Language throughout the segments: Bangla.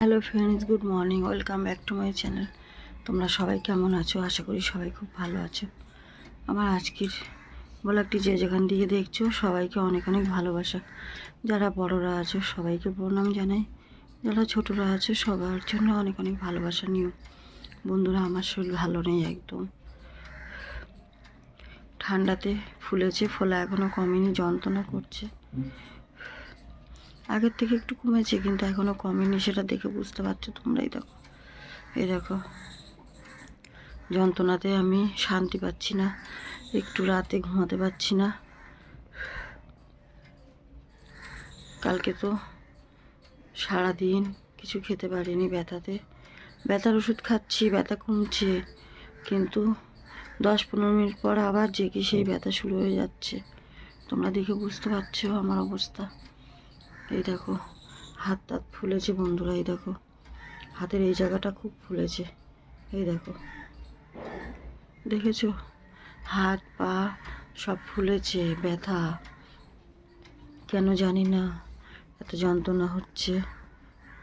Hello friends good morning welcome back to my channel তোমরা সবাই কেমন আছো? আশা করি সবাই খুব ভালো আছো। আমার আজকের ব্লগটি যে যেখান দিয়ে দেখছ, সবাইকে অনেক অনেক ভালোবাসা। যারা বড়রা আছো, সবাইকে প্রণাম জানাই। যারা ছোটরা আছো, সবার জন্য অনেক অনেক ভালোবাসা নিও। বন্ধুরা, আমার শরীর ভালো নেই একদম। ঠান্ডাতে ফুলেছে, ফোলা এখনও কমেনি, যন্ত্রণা করছে। আগের থেকে একটু কমেছে, কিন্তু এখনও কমেনি সেটা দেখে বুঝতে পারছ তোমরাই দেখো। এই দেখো, যন্ত্রণাতে আমি শান্তি পাচ্ছি না, একটু রাতে ঘুমাতে পারছি না। কালকে তো সারাদিন কিছু খেতে পারিনি ব্যথাতে। ব্যথার ওষুধ খাচ্ছি, ব্যথা কমছে, কিন্তু দশ পনেরো মিনিট পর আবার জেগে সেই ব্যথা শুরু হয়ে যাচ্ছে। তোমরা দেখে বুঝতে পারছ আমার অবস্থা। এই দেখো, হাত টাত ফুলেছে বন্ধুরা, এই দেখো। হাতের এই জায়গাটা খুব ফুলেছে, এই দেখো। দেখেছ? হাত, পা সব ফুলেছে, ব্যথা। কেন জানি না, এত যন্ত্রণা হচ্ছে।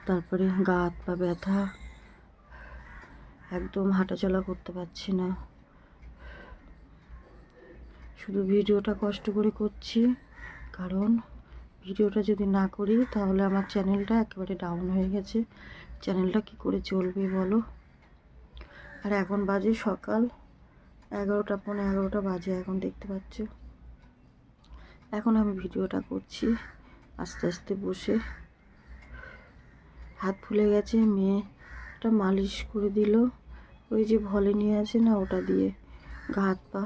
তারপরে গা হাত পা ব্যথা। একদম হাঁটাচলা করতে পারছি না। শুধু ভিডিওটা কষ্ট করে করছি, কারণ ভিডিওটা যদি না করি, তাহলে আমার চ্যানেলটা একেবারে ডাউন হয়ে গেছে। চ্যানেলটা কি করে চলবে বলো? আর এখন বাজে সকাল। এগারোটা পনেরো এগারোটা বাজে এখন, দেখতে পাচ্ছ? এখন আমি ভিডিওটা করছি আস্তে আস্তে বসে। হাত ফুলে গেছে মেয়েটা মালিশ করে দিল। ওই যে ভলে নিয়ে আছে না, ওটা দিয়ে গা হাত পা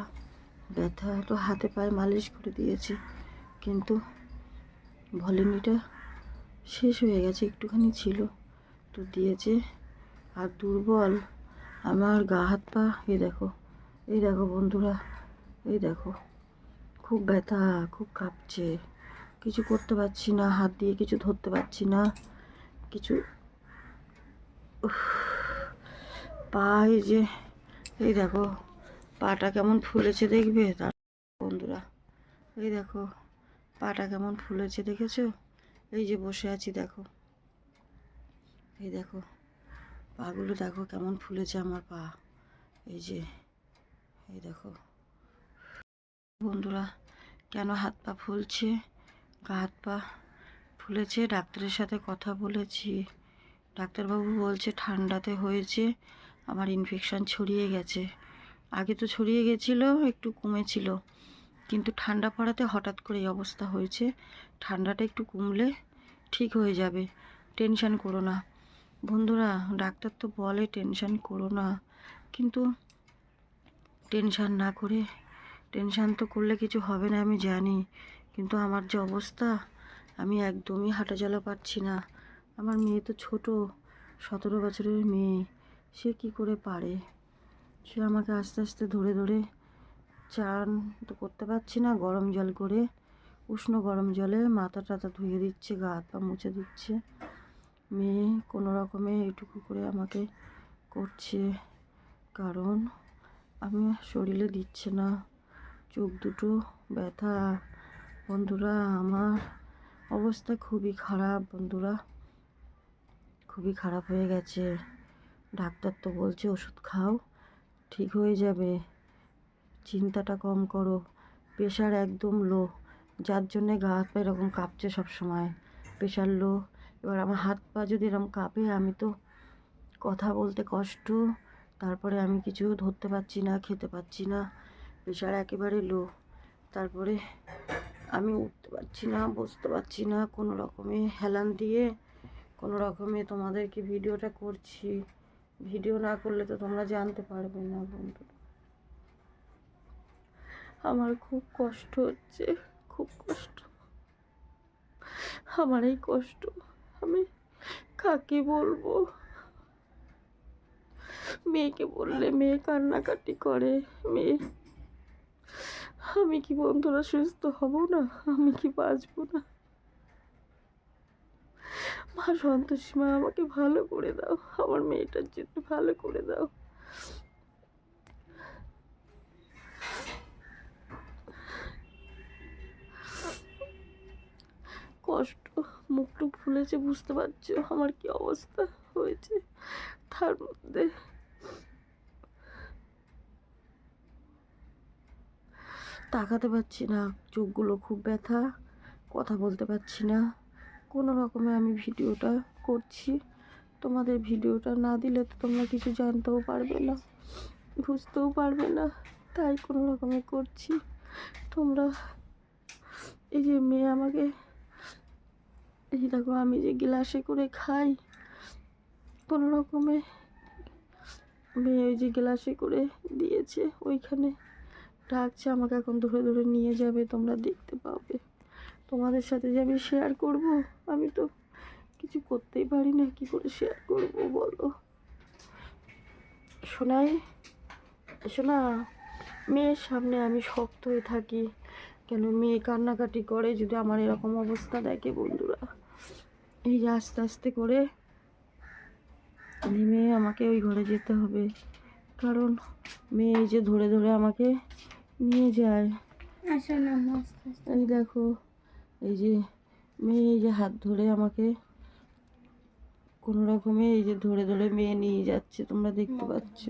ব্যথা, তো হাতে পায়ে মালিশ করে দিয়েছে। কিন্তু ভলিনিটা শেষ হয়ে গেছে একটুখানি ছিল। তো দিয়েছে। আর দুর্বল আমার গা হাত পা এই দেখো এই দেখো বন্ধুরা এই দেখো খুব ব্যথা খুব কাঁপছে। কিছু করতে পারছি না হাত দিয়ে কিছু ধরতে পারছি না কিছু উফ, পা এই যে এই দেখো পাটা কেমন ফুলেছে দেখবে? তার বন্ধুরা এই দেখো। পাটা কেমন ফুলেছে দেখেছ? এই যে বসে আছি, দেখো। এই দেখো, পাগুলো দেখো কেমন ফুলেছে আমার পা। এই যে, এই দেখো। বন্ধুরা, কেন হাত পা ফুলছে? গা হাত পা ফুলেছে? ডাক্তারের সাথে কথা বলেছি। ডাক্তারবাবু বলছে ঠান্ডাতে হয়েছে, আমার ইনফেকশান ছড়িয়ে গেছে। আগে তো ছড়িয়ে গেছিল, একটু কমেছিল। কিন্তু ঠান্ডা পড়াতে হঠাৎ করে এই অবস্থা হয়েছে। ঠান্ডাটা একটু কমলে ঠিক হয়ে যাবে। টেনশান করো না। বন্ধুরা, ডাক্তার তো বলে টেনশান করো না। কিন্তু টেনশান না করে, টেনশান তো করলে কিছু হবে না আমি জানি। কিন্তু আমার যে অবস্থা, আমি একদমই হাঁটাচলা পারছি না। আমার মেয়ে তো ছোট, সতেরো বছরের মেয়ে। সে কি করে পারে? সে আমাকে আস্তে আস্তে ধরে ধরে চান তো করতে পারছি না। গরম জল করে, উষ্ণ গরম জলে মাথা টাথা ধুয়ে দিচ্ছে, গা হাত পা মুছে দিচ্ছে। মেয়ে কোনো রকমে এইটুকু করে আমাকে করছে। কারণ আমি শরীরে দিচ্ছে না। চোখ দুটো ব্যথা। বন্ধুরা, আমার অবস্থা খুবই খারাপ, বন্ধুরা। খুবই খারাপ হয়ে গেছে। ডাক্তার তো বলছে, ওষুধ খাও, ঠিক হয়ে যাবে। চিন্তাটা কম করো। প্রেশার একদম লো যার জন্যে গা হাত পা এরকম কাঁপছে সব সময় প্রেশার লো এবার আমার হাত পা যদি এরকম কাঁপে, আমি তো কথা বলতে কষ্ট, তারপরে আমি কিছু ধরতে পারছি না, খেতে পারছি না। প্রেশার একেবারে লো তারপরে আমি উঠতে পারছি না, বসতে পারছি না, কোনো রকমে হেলান দিয়ে, কোনো রকমে তোমাদেরকে ভিডিওটা করছি। ভিডিও না করলে তো তোমরা জানতে পারবে না বন্ধু আমার খুব কষ্ট হচ্ছে, খুব কষ্ট। আমার এই কষ্ট আমি কাকে বলব? মেয়েকে বললে মেয়ে কান্নাকাটি করে, মেয়ে। আমি কি বন্ধুরা সুস্থ হব না? আমি কি বাঁচবো না? মা সন্তোষী, মা আমাকে ভালো করে দাও। আমার মেয়েটার জন্য ভালো করে দাও কষ্ট মুখটুক ফুলেছে, বুঝতে পারছ আমার কি অবস্থা হয়েছে? তার মধ্যে তাকাতে পারছি না, চোখগুলো খুব ব্যথা, কথা বলতে পারছি না। কোনো রকমে আমি ভিডিওটা করছি। তোমাদের ভিডিওটা না দিলে তো তোমরা কিছু জানতেও পারবে না, বুঝতেও পারবে না। তাই কোনো রকমে করছি। তোমরা, এই যে মেয়ে আমাকে এই দেখো, আমি যে গ্লাসে করে খাই, কোনো রকমে মেয়ে ওই যে গ্লাসে করে দিয়েছে, ওইখানে ডাকছে, আমাকে এখন ধরে ধরে নিয়ে যাবে, তোমরা দেখতে পাবে। তোমাদের সাথে যে আমি শেয়ার করব, আমি তো কিছু করতেই পারি না, কি করে শেয়ার করব বলো? শোনাই, শোনা, মেয়ের সামনে আমি শক্ত হয়ে থাকি, কেন মেয়ে কান্নাকাটি করে যদি আমার এরকম অবস্থা দেখে বন্ধুরা? এই যে আস্তে আস্তে করে নেমে আমাকে ওই ঘরে যেতে হবে। কারণ মেয়ে এই যে ধরে ধরে আমাকে নিয়ে যায়। এই দেখো এই যে মেয়ে এই যে হাত ধরে আমাকে কোনো রকমে এই যে ধরে ধরে মেয়ে নিয়ে যাচ্ছে তোমরা দেখতে পাচ্ছ।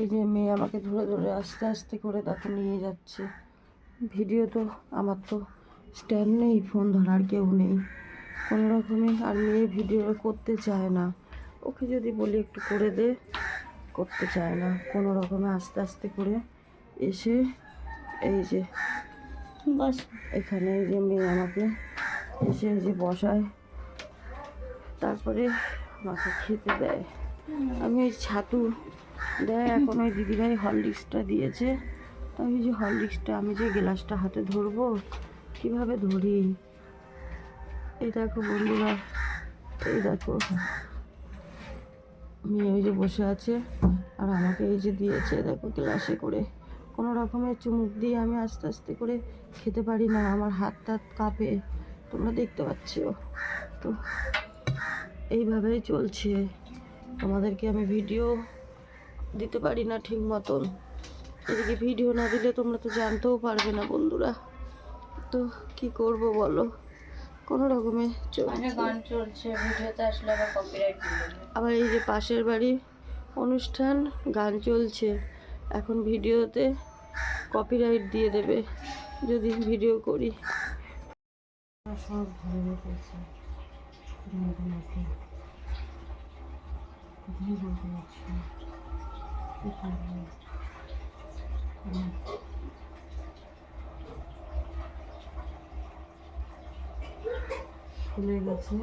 এই যে মেয়ে আমাকে ধরে ধরে আস্তে আস্তে করে তাকে নিয়ে যাচ্ছে। ভিডিও তো আমার তো স্ট্যান্ড নেই ফোন ধরার কেউ নেই। কোনো রকমে আর মেয়ে ভিডিও করতে চায় না। ওকে যদি বলি একটু করে দে করতে চায় না। কোনো রকমে আস্তে আস্তে করে এসে এই যে বস। এখানে এই যে মেয়ে আমাকে এসে এই যে বসায়। তারপরে আমাকে খেতে দেয়। আমি ওই ছাতু দেয় এখন ওই দিদিভাই হরলিক্সটা দিয়েছে। আমি যে হরলিক্সটা, আমি যে গ্লাসটা হাতে ধরবো, কীভাবে ধরি? এই দেখো বন্ধুরা, এই দেখো। মেয়ে ওই যে বসে আছে, আর আমাকে এই যে দিয়েছে দেখো গ্লাসে করে। কোনো রকমের চুমুক দিয়ে আমি আস্তে আস্তে করে খেতে পারি না, আমার হাত টাত কাঁপে। তোমরা দেখতে পাচ্ছ? তো এইভাবেই চলছে। তোমাদেরকে আমি ভিডিও দিতে পারি না ঠিক মতন। এদিকে ভিডিও না দিলে তোমরা তো জানতেও পারবে না বন্ধুরা। তো কি করব বলো? কোনো রকমে চলছে। গান চলছে ভিডিওতে আসলে আবার কপিরাইট দিয়ে দেবে আবার এই যে পাশের বাড়ি অনুষ্ঠান গান চলছে। এখন ভিডিওতে কপিরাইট দিয়ে দেবে যদি ভিডিও করি। সব ধরে রেখেছে ফুলে গেছে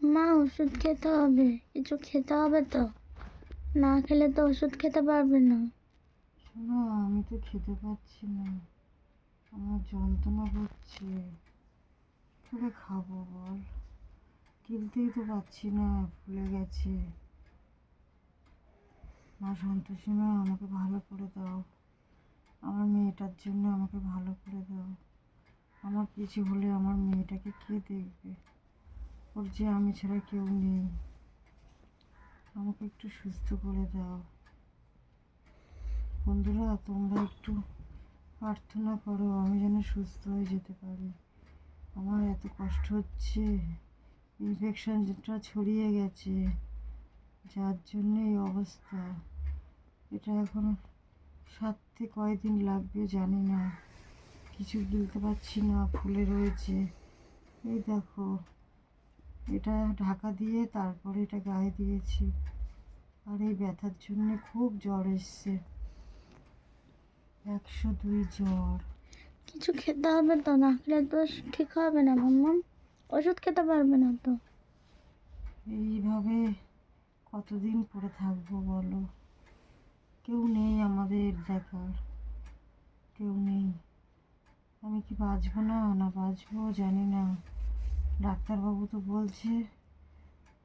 মা, ওষুধ খেতে হবে। কিছু খেতে হবে তো? না খেলে তো ওষুধ খেতে পারবে না। শোনো, আমি তো খেতে পাচ্ছি না। আমার যন্ত্রণা করে খাব বল? গিলতেই তো পাচ্ছি না ফুলে গেছে। মা সন্তোষী মা, আমাকে ভালো করে দাও। আমার মেয়েটার জন্য আমাকে ভালো করে দাও। আমার কিছু হলে আমার মেয়েটাকে কে দেখবে? ওর যে আমি ছাড়া কেউ নেই। আমাকে একটু সুস্থ করে দাও। বন্ধুরা, তোমরা একটু প্রার্থনা করো, আমি যেন সুস্থ হয়ে যেতে পারি। আমার এত কষ্ট হচ্ছে। ইনফেকশনটা ছড়িয়ে গেছে, যার জন্য এই অবস্থা। এটা এখন সারতে কয়দিন লাগবে জানি না। কিছু গিলতে পারছি না, ফুলে রয়েছে। এই দেখো, এটা ঢাকা দিয়ে তারপরে এটা গায়ে দিয়েছি। আর এই ব্যথার জন্য খুব জ্বর এসছে। একশো দুই জ্বর। কিছু খেতে হবে তো, না খেলে তো ঠিক হবে না, মাম্মা। ওষুধ খেতে পারবে না তো। এইভাবে কতদিন পরে থাকব বলো? কেউ নেই আমাদের দেখার। কেউ নেই। আমি কি বাঁচবো না? না বাঁচবো, জানি না। ডাক্তারবাবু তো বলছে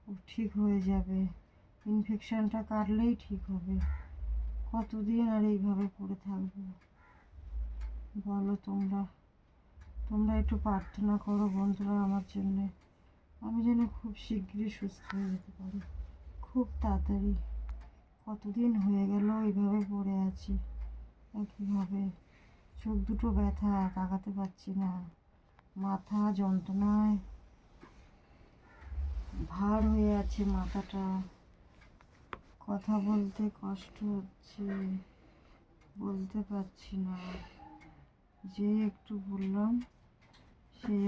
ও ঠিক হয়ে যাবে। ইনফেকশনটা কাটলেই ঠিক হবে। কতদিন আর এইভাবে পড়ে থাকব? বলো তোমরা। তোমরা একটু প্রার্থনা করো বন্ধুরা আমার জন্যে। আমি যেন খুব শীঘ্রই সুস্থ হয়ে যেতে পারি। খুব তাড়াতাড়ি। কতদিন হয়ে গেল এইভাবে পড়ে আছি। একইভাবে চোখ দুটো ব্যথা, তাকাতে পারছি না। মাথা যন্ত্রণায় ভার হয়ে আছে মাথাটা। কথা বলতে কষ্ট হচ্ছে, বলতে পারছি না। যে একটু বললাম সেই